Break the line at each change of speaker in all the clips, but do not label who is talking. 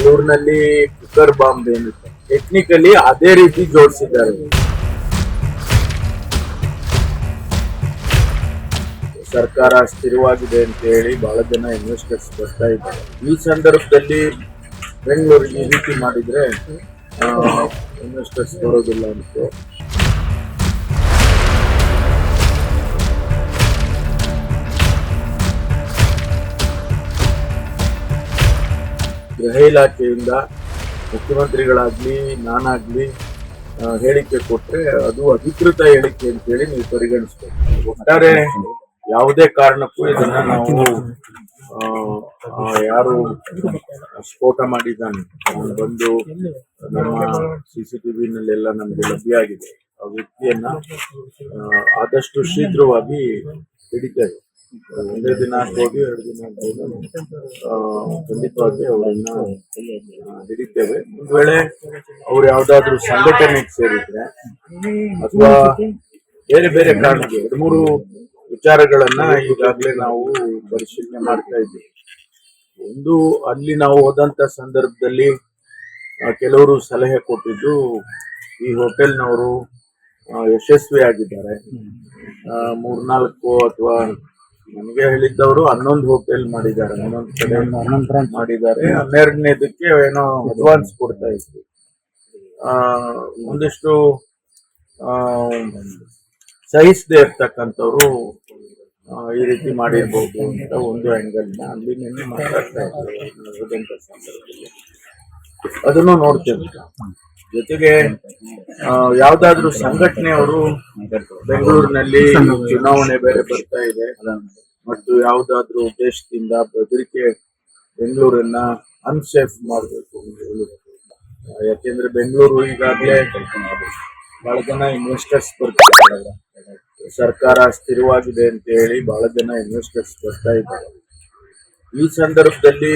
ಬೆಂಗಳೂರಿನಲ್ಲಿ cooker bomb ಏನಿತ್ತು? Technically ಅದೇ ರೀತಿ ಜೋಡಿಸಿದ್ದಾರೆ. ಸರ್ಕಾರ ಸ್ಥಿರವಾಗಿದೆ ಅಂತ ಹೇಳಿ ಬಹಳ ಜನ ಇನ್ವೆಸ್ಟರ್ಸ್ ಬರ್ತಾ ಇದ್ದಾರೆ. ಈ ಸಂದರ್ಭದಲ್ಲಿ ಬೆಂಗಳೂರಿಗೆ ಈ ರೀತಿ ಮಾಡಿದ್ರೆ ಇನ್ವೆಸ್ಟರ್ಸ್ ಬರೋದಿಲ್ಲ ಅಂತ. ಗೃಹ ಇಲಾಖೆಯಿಂದ ಮುಖ್ಯಮಂತ್ರಿಗಳಾಗ್ಲಿ, ನಾನಾಗ್ಲಿ ಹೇಳಿಕೆ ಕೊಟ್ಟರೆ ಅದು ಅಧಿಕೃತ ಹೇಳಿಕೆ ಅಂತ ಹೇಳಿ ನೀವು ಪರಿಗಣಿಸ್ಬೇಕು. ಒಟ್ಟಾರೆ ಯಾವುದೇ ಕಾರಣಕ್ಕೂ ಇದನ್ನ ನಾವು ಯಾರು ಸ್ಫೋಟ ಮಾಡಿದ್ದಾನೆ, ಅವನು ಬಂದು ನಮ್ಮ ಸಿ ಸಿ ಟಿ ವಿನಲ್ಲೆಲ್ಲ ನಮ್ಗೆ ಲಭ್ಯ ಆಗಿದೆ. ಆ ವ್ಯಕ್ತಿಯನ್ನ ಆದಷ್ಟು ಶೀಘ್ರವಾಗಿ ಹಿಡಿತೇವೆ. ಒಂದೇ ದಿನ ಆಗ್ಬೋದು ಎರಡು ದಿನ ಆಗ್ಬೋದು ಖಂಡಿತವಾಗಿ ಅವರನ್ನ ಹಿಡಿತೇವೆ. ಒಂದ್ ವೇಳೆ ಅವ್ರು ಯಾವ್ದಾದ್ರು ಸಂಘಟನೆಗೆ ಸೇರಿದ್ರೆ ಅಥವಾ ಬೇರೆ ಬೇರೆ ಕಾರಣಕ್ಕೆ ಎರಡು ಮೂರು ವಿಚಾರಗಳನ್ನ ಈಗಾಗಲೇ ನಾವು ಪರಿಶೀಲನೆ ಮಾಡ್ತಾ ಇದ್ದೀವಿ. ಒಂದು, ಅಲ್ಲಿ ನಾವು ಹೋದಂತ ಸಂದರ್ಭದಲ್ಲಿ ಕೆಲವರು ಸಲಹೆ ಕೊಟ್ಟಿದ್ದು ಈ ಹೋಟೆಲ್ನವರು ಯಶಸ್ವಿ ಆಗಿದ್ದಾರೆ ಮೂರ್ನಾಲ್ಕು ಅಥವಾ ನನಗೆ ಹೇಳಿದ್ದವರು ಹನ್ನೊಂದು ಹೋಟೆಲ್ ಮಾಡಿದ್ದಾರೆ. ಹನ್ನೊಂದು ಕಡೆ ಮಾಡಿದ್ದಾರೆ. ಹನ್ನೆರಡನೇದಕ್ಕೆ ಏನೋ ಅಡ್ವಾನ್ಸ್ ಕೊಡ್ತಾ ಇದ್ವಿ ಒಂದಿಷ್ಟು ಸಹಿಸದೆ ಇರ್ತಕ್ಕಂಥವ್ರು ಈ ರೀತಿ ಮಾಡಿರ್ಬೋದು ಅಂತ ಒಂದು ಆಂಗಲ್ ಅಲ್ಲಿ ನಿನ್ನೆ ಮಾತಾಡ್ತಾ ಇದ್ದಾರೆ ಅದನ್ನು ನೋಡ್ತೇವೆ ಜೊತೆಗೆ ಆ, ಸಂಘಟನೆ ಅವರು ಬೆಂಗಳೂರಿನಲ್ಲಿ ಚುನಾವಣೆ ಬೇರೆ ಬರ್ತಾ ಇದೆ. ಮತ್ತು ಯಾವ್ದಾದ್ರು ಉದ್ದೇಶದಿಂದ ಬೆದರಿಕೆ ಬೆಂಗಳೂರನ್ನ ಅನ್ಸೇಫ್ ಮಾಡಬೇಕು ಅಂತ ಹೇಳಿ ಆ, ಯಾಕೆಂದ್ರೆ ಬೆಂಗಳೂರು ಈಗಾಗಲೇ ಬಹಳ ಜನ ಇನ್ವೆಸ್ಟರ್ಸ್ ಬರ್ತಾರೆ ಸರ್ಕಾರ ಸ್ಥಿರವಾಗಿದೆ ಅಂತ ಹೇಳಿ ಬಹಳ ಜನ ಇನ್ವೆಸ್ಟರ್ಸ್ ಬರ್ತಾ ಇದ್ದಾರೆ. ಈ ಸಂದರ್ಭದಲ್ಲಿ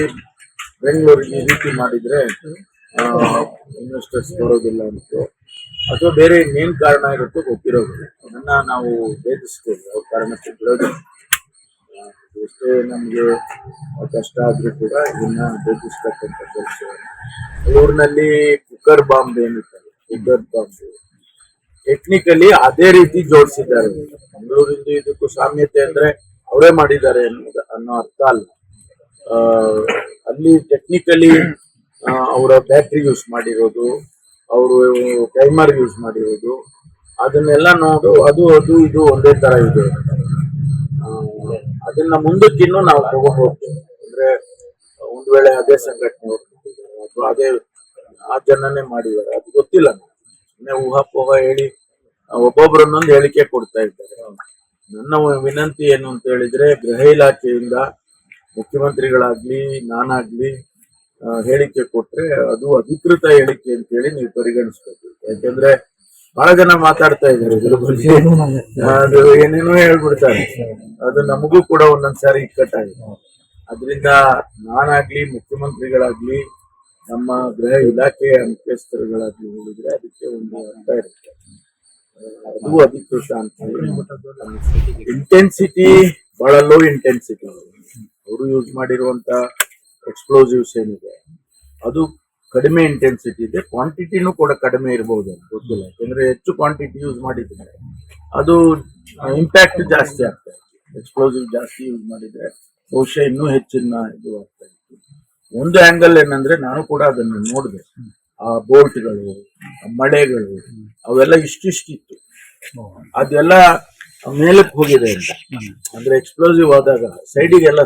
ಬೆಂಗಳೂರಿಗೆ ಈ ರೀತಿ ಮಾಡಿದ್ರೆ ಇನ್ವೆಸ್ಟರ್ಸ್ ಬರೋದಿಲ್ಲ ಅಂತ ಅಥವಾ ಬೇರೆ ಮೇನ್ ಕಾರಣ ಇರುತ್ತೋ ಗೊತ್ತಿರೋದಿಲ್ಲ ಅದನ್ನ ನಾವು ಭೇದಿಸ್ತೇವೆ ಅವ್ರ ಕಾರಣಕ್ಕೆ ಬಿಡೋದಿಲ್ಲ ಎಷ್ಟೇ ನಮ್ಗೆ ಕಷ್ಟ ಆದ್ರೂ ಕೂಡ ಇದನ್ನ ಭೇದಿಸ್ತಕ್ಕಂಥ ಕೆಲಸ. ಊರಿನಲ್ಲಿ ಕುಕ್ಕರ್ ಬಾಂಬ್ ಏನಿತ್ತಲ್ಲ ಕುಕ್ಕರ್ ಬಾಂಬ್ ಟೆಕ್ನಿಕಲಿ ಅದೇ ರೀತಿ ಜೋಡಿಸಿದ್ದಾರೆ. ಬೆಂಗಳೂರಿಂದ ಇದಕ್ಕೂ ಸಾಮ್ಯತೆ ಅಂದ್ರೆ ಅವರೇ ಮಾಡಿದ್ದಾರೆ ಅನ್ನೋ ಅರ್ಥ ಅಲ್ಲ. ಅಲ್ಲಿ ಟೆಕ್ನಿಕಲಿ ಅವರ ಬ್ಯಾಟ್ರಿ ಯೂಸ್ ಮಾಡಿರೋದು, ಅವರು ಟೈಮರ್ ಯೂಸ್ ಮಾಡಿರೋದು, ಅದನ್ನೆಲ್ಲ ನೋಡು, ಅದು ಅದು, ಇದು ಒಂದೇ ತರ ಇದೆ. ಅದನ್ನ ಮುಂದಕ್ಕಿನ್ನೂ ನಾವು ತಗೊಂಡು ಅಂದ್ರೆ ಒಂದು ವೇಳೆ ಅದೇ ಸಂಘಟನೆ ಅಥವಾ ಅದೇ, ಆ ಜನನೇ ಮಾಡಿದ್ದಾರೆ, ಅದು ಗೊತ್ತಿಲ್ಲ ಸುಮ್ಮನೆ ಊಹಾಪೋಹ ಹೇಳಿ ಒಬ್ಬೊಬ್ಬರನ್ನೊಂದು ಹೇಳಿಕೆ ಕೊಡ್ತಾ ಇದ್ದಾರೆ. ನನ್ನ ವಿನಂತಿ ಏನು ಅಂತ ಹೇಳಿದ್ರೆ, ಗೃಹ ಇಲಾಖೆಯಿಂದ ಮುಖ್ಯಮಂತ್ರಿಗಳಾಗ್ಲಿ, ನಾನಾಗ್ಲಿ ಹೇಳಿಕೆ ಕೊಟ್ರೆ ಅದು ಅಧಿಕೃತ ಹೇಳಿಕೆ ಅಂತ ಹೇಳಿ ನೀವು ಪರಿಗಣಿಸ್ಬೇಕು. ಯಾಕಂದ್ರೆ ಬಹಳ ಜನ ಮಾತಾಡ್ತಾ ಇದ್ದಾರೆ ಇದ್ರ ಬಗ್ಗೆ. ಅದು ಏನೇನೋ ಹೇಳ್ಬಿಡ್ತಾರೆ. ಅದು ನಮಗೂ ಕೂಡ ಒಂದೊಂದ್ಸಾರಿ ಇಕ್ಕಟ್ಟಾಗಿದೆ. ಅದರಿಂದ ನಾನಾಗ್ಲಿ, ಮುಖ್ಯಮಂತ್ರಿಗಳಾಗ್ಲಿ, ನಮ್ಮ ಗೃಹ ಇಲಾಖೆಯ ಮುಖ್ಯಸ್ಥರುಗಳಾಗ್ಲಿ ಹೇಳಿದ್ರೆ ಅದಕ್ಕೆ ಒಂದು ಅಂತ ಇರುತ್ತೆ. ಅದು ಅಧಿಕೃತ ಅಂತ ಇಂಟೆನ್ಸಿಟಿ ಬಹಳ ಲೋ ಇಂಟೆನ್ಸಿಟಿ ಅವರು ಯೂಸ್ ಮಾಡಿರುವಂತ ಎಕ್ಸ್ಪ್ಲೋಸಿವ್ಸ್ ಏನಿದೆ, ಅದು ಕಡಿಮೆ ಇಂಟೆನ್ಸಿಟಿ ಇದೆ. ಕ್ವಾಂಟಿಟಿನೂ ಕೂಡ ಕಡಿಮೆ ಇರಬಹುದು ಅಂತ ಗೊತ್ತಿಲ್ಲ. ಯಾಕಂದ್ರೆ ಹೆಚ್ಚು ಕ್ವಾಂಟಿಟಿ ಯೂಸ್ ಮಾಡಿದ್ರೆ ಅದು ಇಂಪ್ಯಾಕ್ಟ್ ಜಾಸ್ತಿ ಆಗ್ತದೆ. ಎಕ್ಸ್ಪ್ಲೋಸಿವ್ ಜಾಸ್ತಿ ಯೂಸ್ ಮಾಡಿದ್ರೆ ಬಹುಶಃ ಇನ್ನೂ ಹೆಚ್ಚಿನ ಇದು ಆಗ್ತಾ ಇತ್ತು. ಒಂದು ಆಂಗಲ್ ಏನಂದ್ರೆ ನಾನು ಕೂಡ ಅದನ್ನು ನೋಡಿದೆ. ಆ ಬೋಟ್ಗಳು ಆ ಮಳೆಗಳು, ಅವೆಲ್ಲ ಇಷ್ಟಿಷ್ಟಿತ್ತು. ಅದೆಲ್ಲ ಮೇಲಕ್ಕೆ ಹೋಗಿದೆ ಅಂತ. ಅಂದ್ರೆ ಎಕ್ಸ್ಪ್ಲೋಸಿವ್ ಆದಾಗ ಸೈಡಿಗೆಲ್ಲ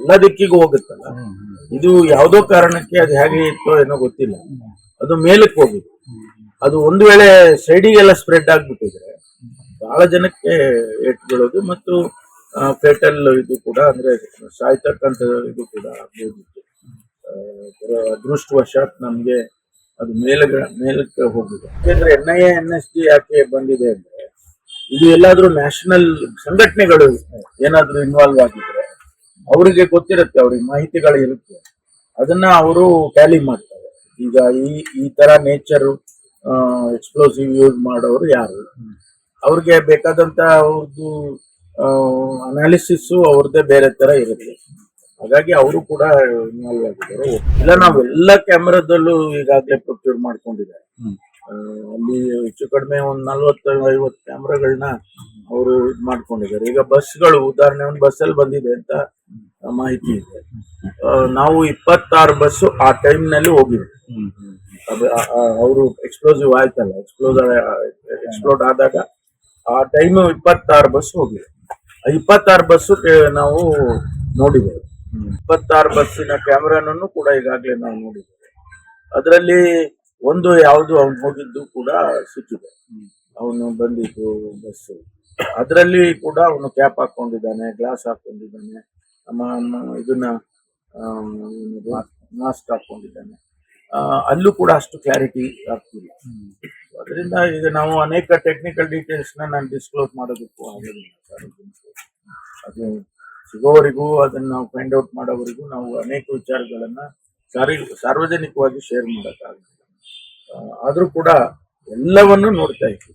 ಎಲ್ಲ ದಿಕ್ಕಿಗೂ ಹೋಗುತ್ತಲ್ಲ. ಇದು ಯಾವುದೋ ಕಾರಣಕ್ಕೆ ಅದು ಹೇಗೆ ಇತ್ತೋ ಏನೋ ಗೊತ್ತಿಲ್ಲ. ಅದು ಮೇಲಕ್ಕೆ ಹೋಗಿದೆ. ಅದು ಒಂದು ವೇಳೆ ಸೈಡಿಗೆಲ್ಲ ಸ್ಪ್ರೆಡ್ ಆಗ್ಬಿಟ್ಟಿದ್ರೆ ಬಹಳ ಜನಕ್ಕೆ ಏಟ್ ಬೀಳೋದು ಮತ್ತು ಫೇಟಲ್ ಇದು ಕೂಡ ಅಂದ್ರೆ ಸಾಯ್ತಕ್ಕಂಥ ಇದು ಕೂಡ ಆಗ್ಬೋದಿತ್ತು ಅದೃಷ್ಟವಶಾತ್ ನಮ್ಗೆ ಅದು ಮೇಲಗ ಮೇಲಕ್ಕೆ ಹೋಗಿದೆ. ಯಾಕೆಂದ್ರೆ N I A N S D ಯಾಕೆ ಬಂದಿದೆ ಅಂದ್ರೆ ಇದು ಎಲ್ಲಾದ್ರೂ ನ್ಯಾಷನಲ್ ಸಂಘಟನೆಗಳು ಏನಾದ್ರೂ ಇನ್ವಾಲ್ವ್ ಆಗಿದ್ರೆ ಅವರಿಗೆ ಗೊತ್ತಿರುತ್ತೆ, ಅವ್ರಿಗೆ ಮಾಹಿತಿಗಳು ಇರುತ್ತೆ. ಅದನ್ನ ಅವರು ಟ್ಯಾಲಿ ಮಾಡ್ತಾರೆ. ಈಗ ಈ ಈ ತರ ನೇಚರ್ ಎಕ್ಸ್ಪ್ಲೋಸಿವ್ ಯೂಸ್ ಮಾಡೋರು ಯಾರು? ಅವ್ರಿಗೆ ಬೇಕಾದಂತ ಅವ್ರದ್ದು ಅನಾಲಿಸಿಸ್ ಅವ್ರದ್ದೇ ಬೇರೆ ತರ ಇರುತ್ತೆ. ಹಾಗಾಗಿ ಅವರು ಕೂಡ ಇನ್ವಾಲ್ವ್ ಆಗಿದ್ದಾರೆ. ಇಲ್ಲ, ನಾವೆಲ್ಲ ಕ್ಯಾಮ್ರಾದಲ್ಲೂ ಈಗಾಗಲೇ ಪ್ರೊಕ್ಯೂರ್ ಮಾಡ್ಕೊಂಡಿದ್ದಾರೆ. ಅಲ್ಲಿ ಹೆಚ್ಚು ಕಡಿಮೆ ಒಂದು ನಲ್ವತ್ತು, ಐವತ್ತು ಕ್ಯಾಮ್ರಾಗಳನ್ನ ಅವರು ಇದು ಮಾಡ್ಕೊಂಡಿದ್ದಾರೆ. ಈಗ ಬಸ್ಗಳು, ಉದಾಹರಣೆ ಒಂದು ಬಸ್ಸಲ್ಲಿ ಬಂದಿದೆ ಅಂತ ಮಾಹಿತಿ ಇದೆ. ನಾವು ಇಪ್ಪತ್ತಾರು ಬಸ್ಸು ಆ ಟೈಮ್ನಲ್ಲಿ ನಲ್ಲಿ ಹೋಗಿದ್ವಿ ಅವರು ಎಕ್ಸ್ಪ್ಲೋಸಿವ್ ಆಯ್ತಲ್ಲ ಎಕ್ಸ್ಪ್ಲೋಸ್ ಎಕ್ಸ್ಪ್ಲೋಡ್ ಆದಾಗ ಆ ಟೈಮ್ ಇಪ್ಪತ್ತಾರು ಬಸ್ ಹೋಗಿದೆ ಇಪ್ಪತ್ತಾರು ಬಸ್ಸು ನಾವು ನೋಡಿದ್ದೇವೆ. ಇಪ್ಪತ್ತಾರು ಬಸ್ಸಿನ ಕ್ಯಾಮ್ರಾನನ್ನು ಕೂಡ ಈಗಾಗಲೇ ನಾವು ನೋಡಿದ್ದೇವೆ. ಅದರಲ್ಲಿ ಒಂದು ಯಾವುದು ಅವ್ನು ಹೋಗಿದ್ದು ಕೂಡ ಸಿಕ್ಕಿದೆ. ಅವನು ಬಂದಿದ್ದು ಬಸ್ಸು ಅದರಲ್ಲಿ ಕೂಡ ಅವನು ಕ್ಯಾಪ್ ಹಾಕೊಂಡಿದ್ದಾನೆ ಗ್ಲಾಸ್ ಹಾಕೊಂಡಿದ್ದಾನೆ ಇದನ್ನ ಮಾಸ್ಕ್ ಹಾಕೊಂಡಿದ್ದಾನೆ. ಅಲ್ಲೂ ಕೂಡ ಅಷ್ಟು ಕ್ಲಾರಿಟಿ ಆಗ್ತಿಲ್ಲ. ಅದರಿಂದ ಈಗ ನಾವು ಅನೇಕ ಟೆಕ್ನಿಕಲ್ ಡೀಟೇಲ್ಸ್ ನಾನು ಡಿಸ್ಕ್ಲೋಸ್ ಮಾಡೋದಕ್ಕೂ ಅದು ಸಿಗೋವರೆಗೂ ಅದನ್ನ ಫೈಂಡ್ ಔಟ್ ಮಾಡೋವರೆಗೂ ನಾವು ಅನೇಕ ವಿಚಾರಗಳನ್ನ ಸಾರಿ ಸಾರ್ವಜನಿಕವಾಗಿ ಶೇರ್ ಮಾಡೋಕ್ಕಾಗಲ್ಲ. ಆ, ಆದರೂ ಕೂಡ ಎಲ್ಲವನ್ನು ನೋಡ್ತಾ ಇತ್ತು